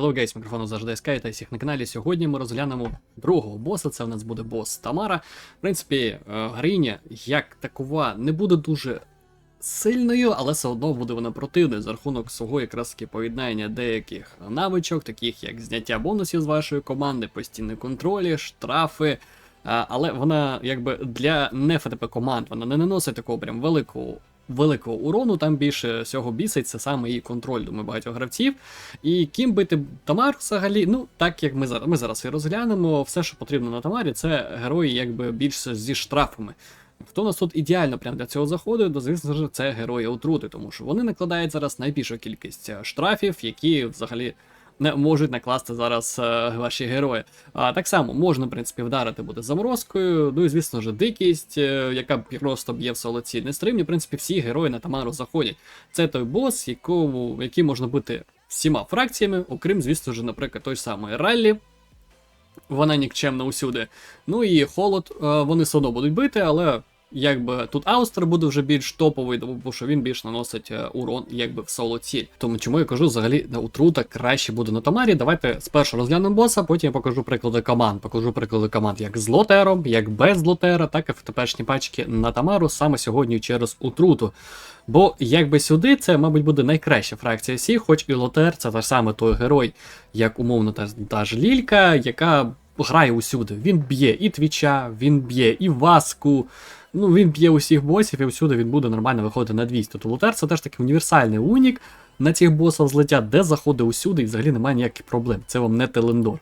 Hello guys, мікрофону завжди СК, та всіх на каналі. Сьогодні ми розглянемо другого боса. Це в нас буде бос Тамара. В принципі, е, героїня як такова не буде дуже сильною, але все одно буде вона противною за рахунок свого якраз таки поєднання деяких навичок, таких як зняття бонусів з вашої команди, постійні контролі, штрафи. Але вона якби для не ФТП команд вона не наносить такого прям великого. Великого урону, там більше всього бісить, це саме її контроль, думаю, багатьох гравців. І ким бити Тамар взагалі, ну, так як ми зараз ми зараз і розглянемо, все, що потрібно на Тамарі, це герої якби більше зі штрафами. Хто у нас тут ідеально прям для цього заходить, то звісно ж це герої отрути, тому що вони накладають зараз найбільшу кількість е, штрафів, які взагалі можуть накласти зараз е, ваші герої. А так само можна, в принципі, вдарити буде заморозкою. Ну і звісно ж, дикість, е, яка просто б'є в солоці нестримні. В принципі, всі герої на Тамару заходять. Це той бос, якому, який можна бити всіма фракціями, окрім, звісно ж, наприклад, той самий раллі. Вона нікчемна усюди. Ну і холод, е, вони все одно будуть бити, але якби тут Аустер буде вже більш топовий, тому що він більш наносить е, урон якби в соло ціль. Тому чому я кажу, взагалі на утрута краще буде на Тамарі. Давайте спершу розглянемо боса, потім я покажу приклади команд. Покажу приклади команд як з лотером, як без лотера, так і в теперішні пачки на Тамару саме сьогодні через утруту. Бо якби сюди це, мабуть, буде найкраща фракція всіх, хоч і Лотер це та саме той герой, як умовно та, та ж Лілька, яка грає усюди. Він б'є і Твіча, він б'є і Васку. Ну, він б'є усіх босів і всюди він буде нормально виходити на 200. Тобто лутер це теж такий універсальний унік на цих босах злетять, де заходить усюди і взагалі немає ніяких проблем. Це вам не Телендор.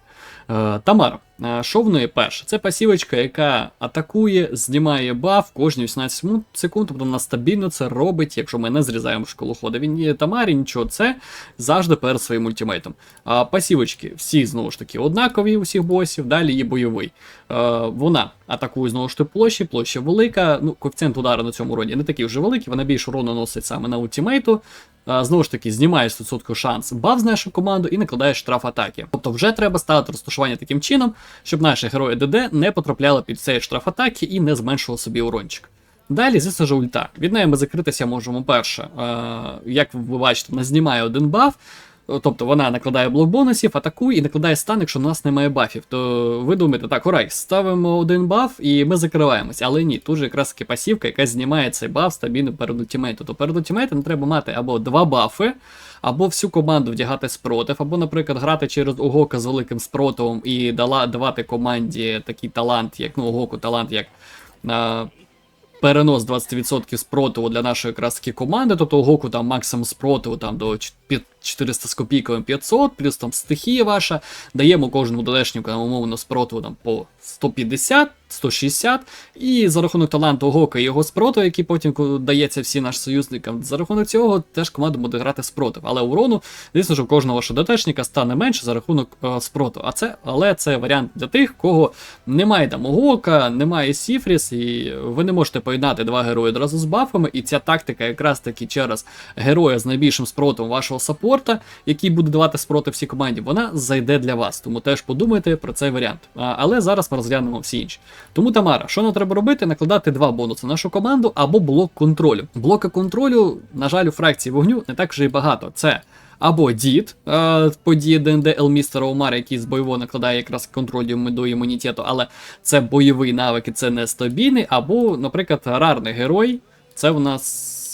Е, Тамара, е, що в неї перше? Це пасівочка, яка атакує, знімає баф кожні 18 секунд, тобто вона стабільно це робить, якщо ми не зрізаємо школу ходу. Він є Тамарі, нічого, це завжди перед своїм ультимейтом. А пасівочки всі знову ж таки однакові у всіх босів, далі є бойовий. Е, вона атакує знову ж таки площі, площа велика. Ну, коефіцієнт удару на цьому роді не такий вже великий, вона більше урону носить саме на ультимейту. Знову ж таки, знімаєш 100% шанс баф з нашу команду і накладаєш штраф атаки. Тобто вже треба ставити розташування таким чином, щоб наші герої ДД не потрапляли під цей штраф атаки і не зменшували собі урончик. Далі, звісно ж, ульта. Від неї ми закритися можемо перше. Е, як ви бачите, вона знімає один баф. Тобто вона накладає блок бонусів, атакує і накладає стан, якщо у нас немає бафів. То ви думаєте, так, орай, ставимо один баф і ми закриваємося. Але ні, тут же якраз таки пасівка, яка знімає цей баф стабільно перед ультимейтом. То перед ультимейтом треба мати або два бафи, або всю команду вдягати спротив, або, наприклад, грати через Угока з великим спротивом і дала, давати команді такий талант, як ну, Угоку талант, як. А, Перенос 20% спротиву для нашої якраз таки команди, тобто Гоку там максимум спротиву там до 400 з копійковим 500, плюс там стихія ваша. Даємо кожному додешнику там, умовно спротиву там, по 150, 160. І за рахунок таланту Гока і його спротиву, який потім дається всім нашим союзникам, за рахунок цього теж команда буде грати спротив. Але урону, звісно ж, кожного вашого ДТшника стане менше за рахунок е, спротиву. А це, але це варіант для тих, кого немає там Гока, немає Сіфріс, і ви не можете поєднати два герої одразу з бафами. І ця тактика якраз таки через героя з найбільшим спротивом вашого саппорта, який буде давати спротив всій команді, вона зайде для вас. Тому теж подумайте про цей варіант. А, але зараз ми розглянемо всі інші. Тому, Тамара, що нам треба робити? Накладати два бонуси на нашу команду або блок контролю. Блока контролю, на жаль, у фракції вогню не так вже і багато. Це або дід, події ДНД Елмістера Омара, який з бойового накладає якраз контроль до імунітету, але це бойовий навик і це нестабільний, або, наприклад, рарний герой. Це в нас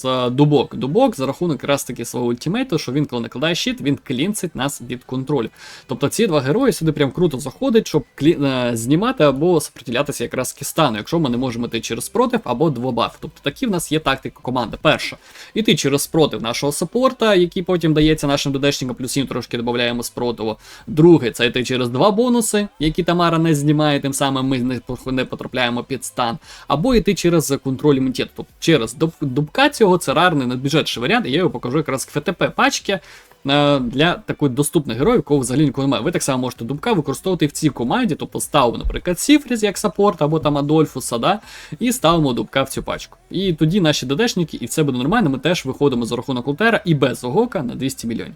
е, дубок. Дубок за рахунок якраз таки свого ультимейту, що він, коли накладає щит, він клінцить нас від контролю. Тобто ці два герої сюди прям круто заходять, щоб клі... е, знімати або сопротивлятися якраз кистану, якщо ми не можемо йти через спротив або двобаф. Тобто такі в нас є тактика команди. Перша, іти через спротив нашого саппорта, який потім дається нашим додешникам, плюс їм трошки додаємо спротиву. Друге, це йти через два бонуси, які Тамара не знімає, тим самим ми не, потрапляємо під стан. Або йти через контроль імунітету. Тобто через дуб- дубка цього це рарний надбюджетший варіант, і я його покажу якраз ФТП пачки. е, Для такої доступних героїв, кого взагалі нікого немає. Ви так само можете дубка використовувати в цій команді, тобто ставимо, наприклад, Сіфріз як саппорт, або там Адольфуса, да, і ставимо дубка в цю пачку. І тоді наші ДДшники, і все буде нормально, ми теж виходимо за рахунок Лутера і без Огока на 200 мільйонів.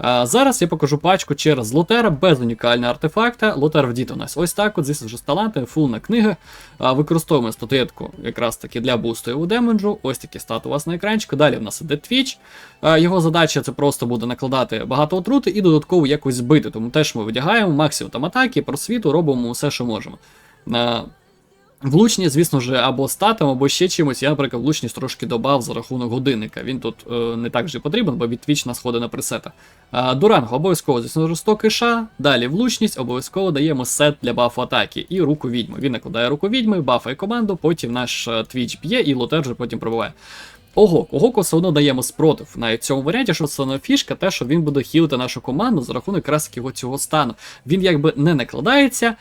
Зараз я покажу пачку через Лотера без унікального артефакта. Лотер вдіт у нас ось так, от, звісно з таланти, фулна книга. А, використовуємо статуетку якраз таки для бусту його демеджу. Ось такі стати у вас на екранчику. Далі в нас іде. А, його задача це просто буде накладати багато отрути і додатково якось збити. Тому теж ми видягаємо максимум там атаки, просвіту, робимо все, що можемо. Влучність, звісно ж, або статом, або ще чимось. Я, наприклад, влучність трошки додав за рахунок годинника. Він тут е, не так же потрібен, бо від Twitch нас ходить на пресета. А, Дуранго обов'язково, звісно ж, 100 киша. Далі влучність, обов'язково даємо сет для бафу атаки і руку відьми. Він накладає руку відьми, бафає команду, потім наш е, Twitch б'є і лотер вже потім пробиває. Ого, Огоку все одно даємо спротив навіть в цьому варіанті, що це фішка, те, що він буде хілити нашу команду за рахунок якраз його цього стану. Він якби не накладається.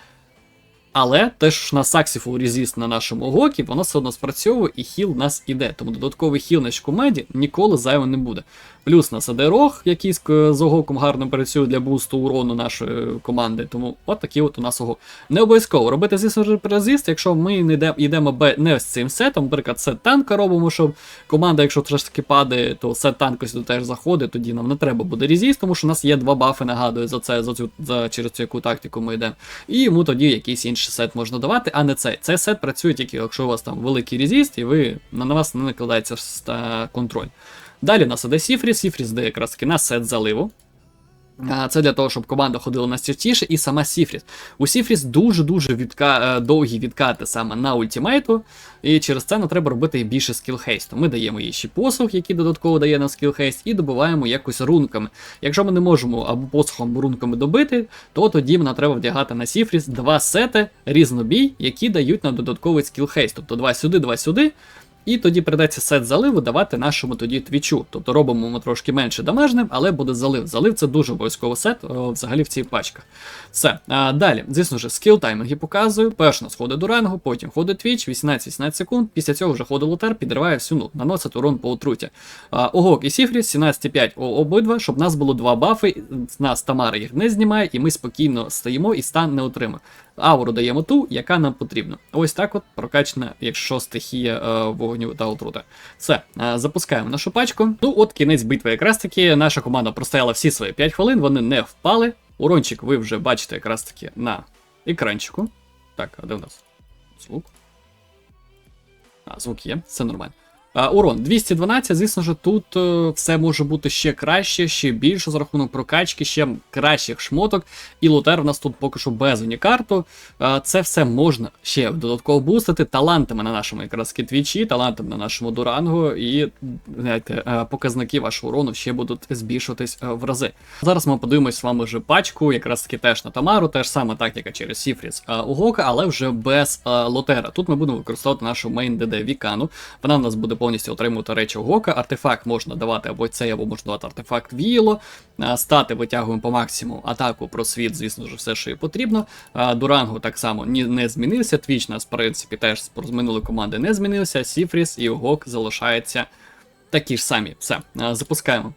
Але теж на саксіфул резіст на нашому гокі, воно все одно спрацьовує і хіл нас іде. Тому додатковий хіл на шкомеді ніколи зайвим не буде. Плюс нас іде рог, який з з огоком гарно працює для бусту урону нашої команди. Тому от такий от у нас ого. Не обов'язково робити звісно якщо ми не йдемо не з цим сетом, наприклад, сет танка робимо, щоб команда, якщо трошки падає, то сет танка сюди теж заходить, тоді нам не треба буде резист, тому що у нас є два бафи, нагадую, за це, за цю за через цю яку тактику ми йдемо. І йому тоді якийсь інший сет можна давати, а не цей. Цей сет працює тільки, якщо у вас там великий резист, і ви на вас не накладається контроль. Далі у нас іде Сіфріс, Сіфріс де якраз таки на сет заливу. Це для того, щоб команда ходила настільчіше, і сама Сіфріс. У Сіфріс дуже-дуже відка... Е, довгі відкати саме на ультимейту, і через це не треба робити більше скілхейсту. Ми даємо їй ще посух, який додатково дає на скілхейст, і добиваємо якось рунками. Якщо ми не можемо або посухом або рунками добити, то тоді нам треба вдягати на Сіфріс два сети різнобій, які дають нам додатковий скілхейст. Тобто два сюди, два сюди. І тоді придеться сет заливу давати нашому тоді твічу. Тобто робимо ми трошки менше дамажним, але буде залив. Залив це дуже обов'язково сет взагалі в цій пачках. Все. А, Далі, звісно ж, скіл таймінги показую. Перш нас ходить до рангу, потім ходить твіч, 18-18 секунд. Після цього вже ходить лотер, підриває всю ну, наносить урон по отруті. А, Огок і Сіфріс, 17,5 обидва, щоб нас було два бафи. Нас Тамара їх не знімає, і ми спокійно стоїмо і стан не отримаємо. Ауру даємо ту, яка нам потрібна. Ось так от прокачана, якщо стихія е, вогню та отрута. Все, е, запускаємо нашу пачку. Ну от кінець битви якраз таки. Наша команда простояла всі свої 5 хвилин, вони не впали. Урончик ви вже бачите якраз таки на екранчику. Так, а де в нас? Звук. А, звук є, все нормально. Урон 212, звісно ж, тут е, все може бути ще краще, ще більше за рахунок прокачки, ще кращих шмоток. І лутер у нас тут поки що без унікарту. Це все можна ще додатково бустити талантами на нашому якраз твічі, талантами на нашому дурангу, і знаєте, е, показники вашого урону ще будуть збільшуватись е, в рази. Зараз ми подивимось з вами вже пачку, якраз таки теж на Тамару, теж саме тактика через Сіфріс у Гока, але вже без лотера. Тут ми будемо використовувати нашу мейн ДД Вікану. Вона у нас буде повністю отримувати речі Гока. Артефакт можна давати або цей, або можна давати артефакт Віло. Стати витягуємо по максимуму атаку просвіт, звісно ж, все, що і потрібно. Дурангу так само не змінився. Твіч нас, в принципі, теж з минулої команди не змінився. Сіфріс і Гок залишаються такі ж самі. Все, запускаємо.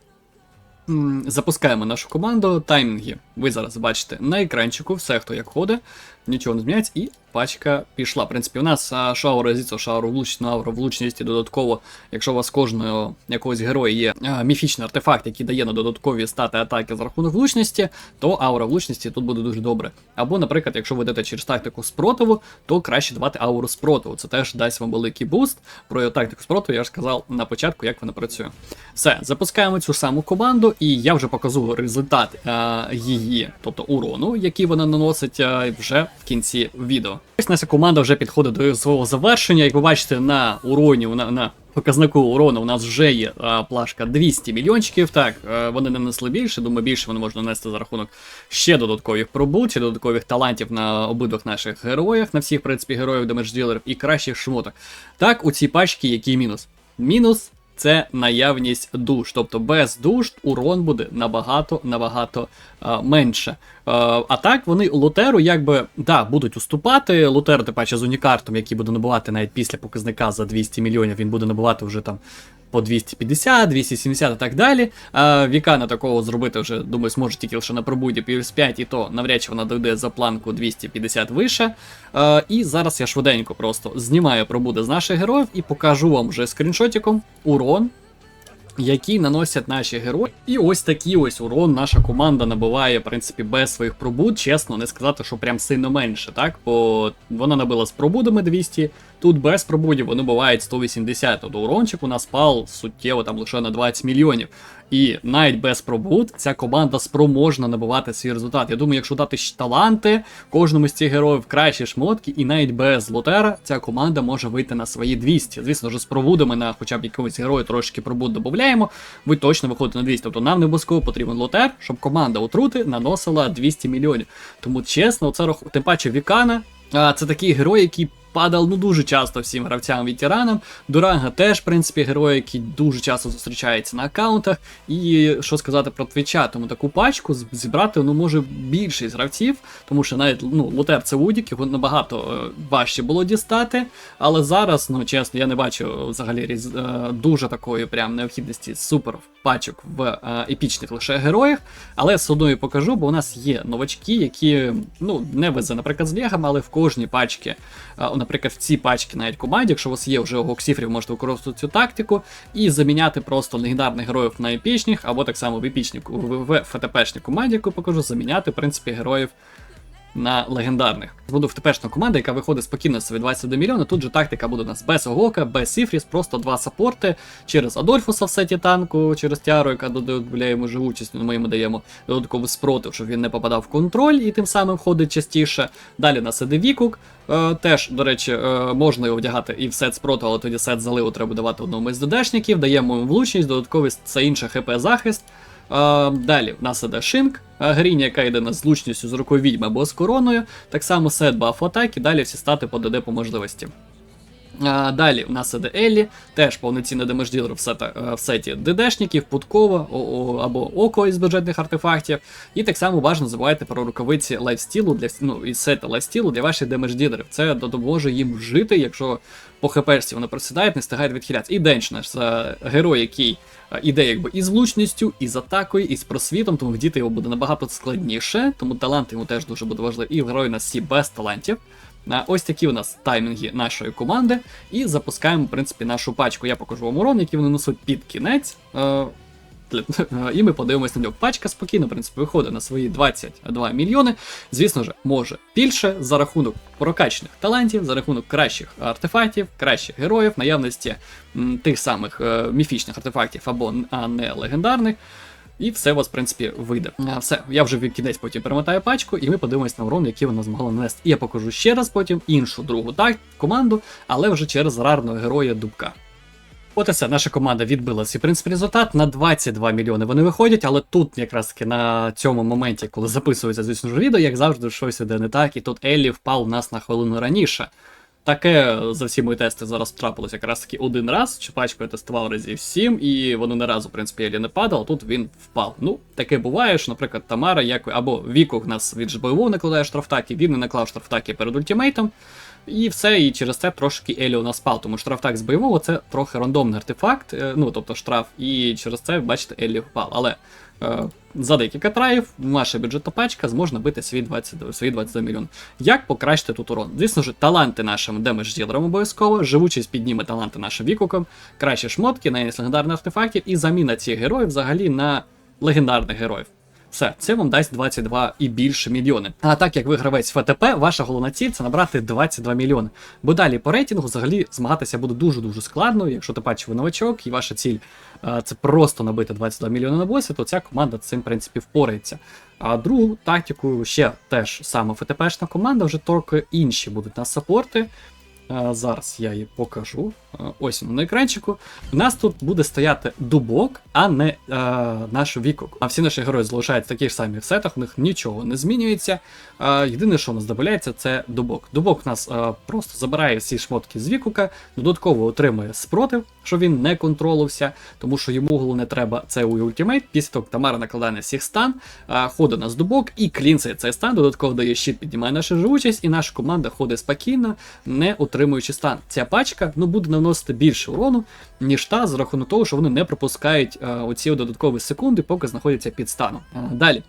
Запускаємо нашу команду. Таймінги ви зараз бачите на екранчику, все хто як ходить, нічого не зміняється, і пачка пішла. В принципі, у нас шауру резицо, шауру влучність, ауру влучність додатково, якщо у вас кожного якогось героя є міфічний артефакт, який дає на додаткові стати атаки за рахунок влучності, то аура влучності тут буде дуже добре. Або, наприклад, якщо ви йдете через тактику спротиву, то краще давати ауру спротиву. Це теж дасть вам великий буст. Про тактику спротиву я ж сказав на початку, як вона працює. Все, запускаємо цю саму команду, і я вже покажу результат її, тобто урону, який вона наносить вже в кінці відео. Ось наша команда вже підходить до свого завершення. Як ви бачите, на уроні на, на показнику урону у нас вже є а, плашка 200 мільйончиків. Так, а, вони не несли більше, думаю, більше вони можна нести за рахунок ще додаткових пробутів, додаткових талантів на обидвох наших героях, на всіх, в принципі, героїв демедж-ділерів і кращих шмоток. Так, у цій пачці який мінус? Мінус це наявність душ. Тобто без душ урон буде набагато набагато менше. А, а так вони лутеру якби да, будуть уступати. Лутер, тим паче з унікартом, який буде набувати навіть після показника за 200 мільйонів, він буде набувати вже там по 250, 270 і так далі. А, Вікана такого зробити вже, думаю, зможе тільки лише на пробуді плюс 5, і то навряд чи вона дойде за планку 250 вище. А, І зараз я швиденько просто знімаю пробуди з наших героїв і покажу вам вже скріншотиком урон які наносять наші герої. І ось такий ось урон наша команда набиває, в принципі, без своїх пробуд. Чесно, не сказати, що прям сильно менше, так? Бо вона набила з пробудами 200, тут без пробудів вони бувають 180. Тобто урончик у нас пал суттєво там лише на 20 мільйонів. І навіть без пробуд ця команда спроможна набивати свій результат. Я думаю, якщо дати таланти кожному з цих героїв кращі шмотки, і навіть без лотера ця команда може вийти на свої 200. Звісно ж, з пробудами на хоча б якогось герою трошки пробуд додаємо, ви точно виходите на 200. Тобто нам не обов'язково потрібен лотер, щоб команда отрути наносила 200 мільйонів. Тому чесно, це рах... тим паче Вікана. А, Це такий герой, який падав ну дуже часто всім гравцям ветеранам. Дуранга теж, в принципі, герой, який дуже часто зустрічається на аккаунтах. І що сказати про твіча, тому таку пачку зібрати ну може більшість гравців, тому що навіть ну, Лотер це Удік, його набагато е, важче було дістати. Але зараз, ну чесно, я не бачу взагалі е, дуже такої прям необхідності супер пачок в е, епічних лише героях. Але все одно і покажу, бо у нас є новачки, які ну не везе, наприклад, з легами, але в кожній пачці наприклад, в цій пачці навіть команді, якщо у вас є вже огоксіфрів, можете використовувати цю тактику і заміняти просто легендарних героїв на епічних, або так само в епічній в ФТПшній команді, яку покажу, заміняти, в принципі, героїв на легендарних. Буду в ТПшна команда, яка виходить спокійно собі 21 мільйона. Тут же тактика буде у нас без Огока, без Сіфріс, просто два саппорти через Адольфуса в сеті танку, через Тяру, яка додає йому живучість, ну, ми йому даємо додатковий спротив, щоб він не попадав в контроль і тим самим ходить частіше. Далі у нас іде Вікук. Е, теж, до речі, е, можна його вдягати і в сет спроту, але тоді сет заливу треба давати одному із ДДшників, даємо йому влучність, додатковий це інше ХП захист. А, Далі в нас іде Шинк, Грінь, яка йде на злучністю з рукою відьми або з короною. Так само сет баф атаки, далі всі стати по ДД по можливості. А, Далі в нас іде теж повноцінний демеджділер в, е, в сеті ДДшників, Путкова або Око із бюджетних артефактів. І так само важно забувайте про рукавиці лайфстілу для ну, і сета лайфстілу для ваших демеджділерів. Це допоможе їм жити, якщо по хпшці вони просідають, не встигають відхилятися. І Денч наш герой, який іде якби і з влучністю, і з атакою, і з просвітом, тому вдіти його буде набагато складніше, тому талант йому теж дуже буде важливий. І в герої у нас всі без талантів. Ось такі у нас таймінги нашої команди. І запускаємо, в принципі, нашу пачку. Я покажу вам урон, який вони несуть під кінець. Е, і ми подивимось на нього. Пачка спокійно, в принципі, виходить на свої 22 мільйони. Звісно ж, може більше за рахунок прокачаних талантів, за рахунок кращих артефактів, кращих героїв, наявності тих самих е, міфічних артефактів або не легендарних. І все у вас, в принципі, вийде. Все, я вже в кінець потім перемотаю пачку, і ми подивимось на урон, який вона змогла нанести. І я покажу ще раз потім іншу другу так, команду, але вже через рарного героя Дубка. От і все, наша команда відбила свій принципі результат. На 22 мільйони вони виходять, але тут, якраз таки на цьому моменті, коли записується, звісно ж, відео, як завжди, щось іде не так, і тут Еллі впав у нас на хвилину раніше. Таке за всі мої тести зараз трапилось якраз таки один раз. Чи пачку я тестував разів 7, і воно не разу, в принципі, Елі не падало, тут він впав. Ну, таке буває, що, наприклад, Тамара, як або Віку в нас від ЖБУ накладає штрафтаки, він не наклав штрафтаки перед ультимейтом. І все, і через це трошки Елі у нас спав, тому штрафтак з бойового це трохи рандомний артефакт, е, ну тобто штраф, і через це, бачите, Елі впав. Але за декілька траїв ваша бюджетна пачка зможе набити свій 22 свій 22 мільйон. Як покращити тут урон? Звісно ж, таланти нашим демедж ділерам обов'язково, живучість підніме таланти нашим вікуком, кращі шмотки, наявність легендарних артефактів і заміна цих героїв взагалі на легендарних героїв. Все, це вам дасть 22 і більше мільйони. А так як ви гравець ФТП, ваша головна ціль це набрати 22 мільйони. Бо далі по рейтингу взагалі змагатися буде дуже-дуже складно. Якщо ти бачиш ви новачок, і ваша ціль а, це просто набити 22 мільйони на босі, то ця команда цим в принципі впорається. А другу тактику ще теж саме ФТПшна команда, вже трохи інші будуть на саппорти. Зараз я її покажу. Ось на екранчику. У нас тут буде стояти дубок, а не а, наш вікок. А всі наші герої залишаються в таких самих сетах, у них нічого не змінюється. А, Єдине, що у нас додається, це дубок. Дубок у нас а, просто забирає всі шмотки з вікука, додатково отримує спротив, щоб він не контролився, тому що йому головне треба це у ультимейт. Після того Тамара накладає на всіх стан, ходить на дубок і клінцає цей стан, додатково дає щит, піднімає нашу живучість, і наша команда ходить спокійно, не отримуючи стан. Ця пачка ну, буде наносити більше урону, ніж та, за рахунок того, що вони не пропускають оці додаткові секунди, поки знаходяться під станом. Далі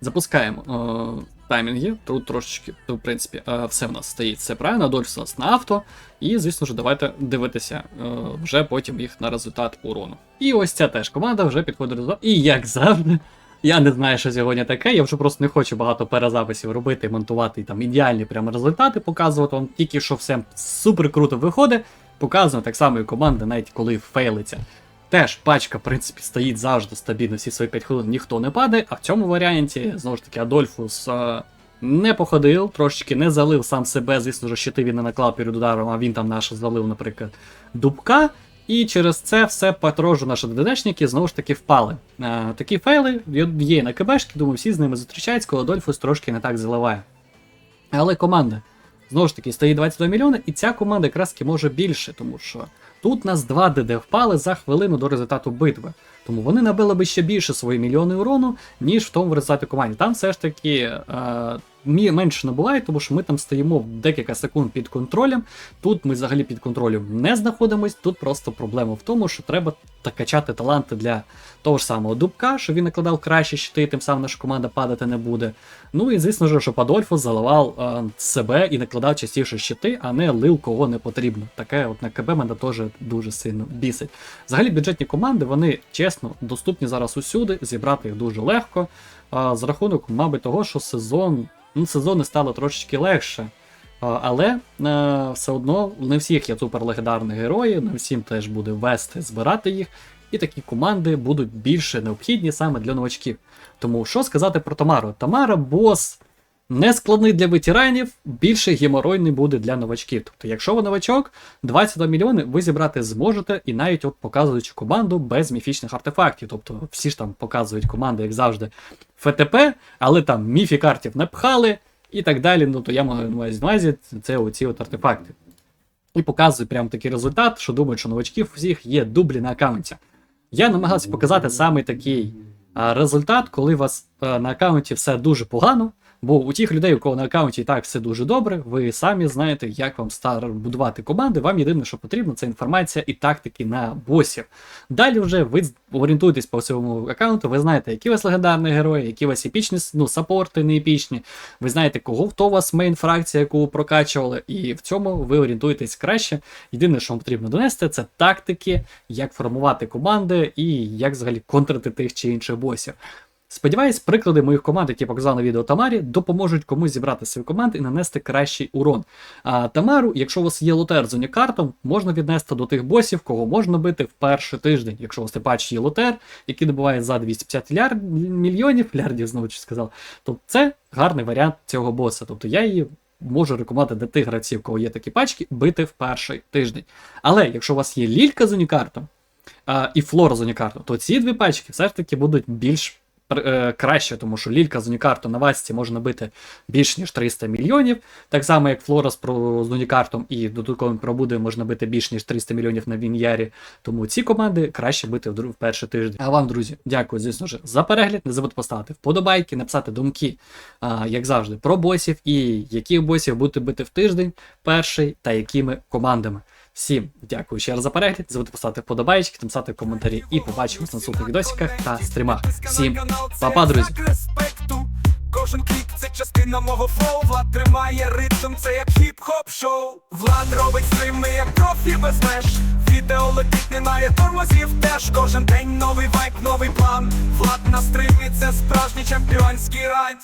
запускаємо. Таймінги. Тут трошечки, то, в принципі, е, все в нас стоїть все правильно. Адольф у нас на авто. І, звісно ж, давайте дивитися е, вже потім їх на результат урону. І ось ця теж команда вже підходить до. І як завжди. Я не знаю, що сьогодні таке. Я вже просто не хочу багато перезаписів робити, монтувати і там ідеальні прямо результати, показувати вам тільки що все супер круто виходить. Показано так само і команда, навіть коли фейлиться. Теж пачка, в принципі, стоїть завжди стабільно, всі свої 5 хвилин ніхто не падає, а в цьому варіанті, знову ж таки, Адольфус е, не походив, трошечки не залив сам себе, звісно ж, щити він не наклав перед ударом, а він там наш залив, наприклад, дубка. І через це все потрожу наші ДДшники знову ж таки впали. Е, такі фейли є на КБшки, думаю, всі з ними зустрічаються, коли Адольфус трошки не так заливає. Але команда. Знову ж таки, стоїть 22 мільйони, і ця команда якраз таки може більше, тому що тут нас два ДД впали за хвилину до результату битви. Тому вони набили би ще більше свої мільйони урону, ніж в тому результаті команді. Там все ж таки е, менше набуває, тому що ми там стоїмо декілька секунд під контролем. Тут ми взагалі під контролем не знаходимось. Тут просто проблема в тому, що треба качати таланти для того ж самого Дубка, що він накладав кращі щити, тим самим наша команда падати не буде. Ну і звісно ж, щоб Адольфо заливав е, себе і накладав частіше щити, а не лив кого не потрібно. Таке от на КБ мене теж дуже сильно бісить. Взагалі бюджетні команди, вони чесно доступні зараз усюди, зібрати їх дуже легко. А, з рахунок, мабуть, того, що сезон, ну, сезони стало трошечки легше. Але е, все одно не всіх є суперлегендарні герої, не всім теж буде вести збирати їх. І такі команди будуть більше необхідні саме для новачків. Тому що сказати про Тамару? Тамара бос не складний для ветеранів, більше геморойний буде для новачків. Тобто, якщо ви новачок, 22 мільйони ви зібрати зможете, і навіть от показуючи команду без міфічних артефактів. Тобто всі ж там показують команди, як завжди, ФТП, але там міфік артів не пхали і так далі. Ну то я маю на увазі, це оці от артефакти. І показує прям такий результат, що думають, що новачків всіх є дублі на аккаунті. Я намагався показати саме такий результат, коли у вас а, на аккаунті все дуже погано. Бо у тих людей, у кого на аккаунті і так все дуже добре, ви самі знаєте, як вам стар будувати команди. Вам єдине, що потрібно, це інформація і тактики на босів. Далі вже ви орієнтуєтесь по всьому аккаунту, ви знаєте, які у вас легендарні герої, які у вас епічні, ну, саппорти не епічні. Ви знаєте, кого хто у вас мейн фракція, яку ви прокачували, і в цьому ви орієнтуєтесь краще. Єдине, що вам потрібно донести, це тактики, як формувати команди і як взагалі контрити тих чи інших босів. Сподіваюсь, приклади моїх команд, які я показав на відео Тамарі, допоможуть комусь зібрати свою команду і нанести кращий урон. А Тамару, якщо у вас є лотер з унікартом, можна віднести до тих босів, кого можна бити в перший тиждень. Якщо у вас типач є лотер, який добуває за 250 ляр... мільйонів, лярдів знову чи сказав, то це гарний варіант цього боса. Тобто я її. Можу рекомендувати для тих гравців, кого є такі пачки, бити в перший тиждень. Але якщо у вас є лілька з унікартом а, і флора з унікартом, то ці дві пачки все ж таки будуть більш краще, тому що лілька з унікарту на васці може набити більш ніж 300 мільйонів. Так само, як Флора з, унікартом і додатковим пробудою можна бити більш ніж 300 мільйонів на Він'ярі. Тому ці команди краще бити в, перший тиждень. А вам, друзі, дякую, звісно ж, за перегляд. Не забудьте поставити вподобайки, написати думки, як завжди, про босів і яких босів будете бити в тиждень, перший та якими командами. Всім дякую ще раз за перегляд. Забудьте поставити вподобайки, написати коментарі і побачимось на наступних відосиках та стрімах. Всім па-па, друзі! Кожен клік це частина мого флоу Влад тримає ритм, це як хіп-хоп шоу Влад робить стрими, як профі без меж Відео летить, немає тормозів теж Кожен день новий вайб, новий план Влад на стримі, це справжній чемпіонський райд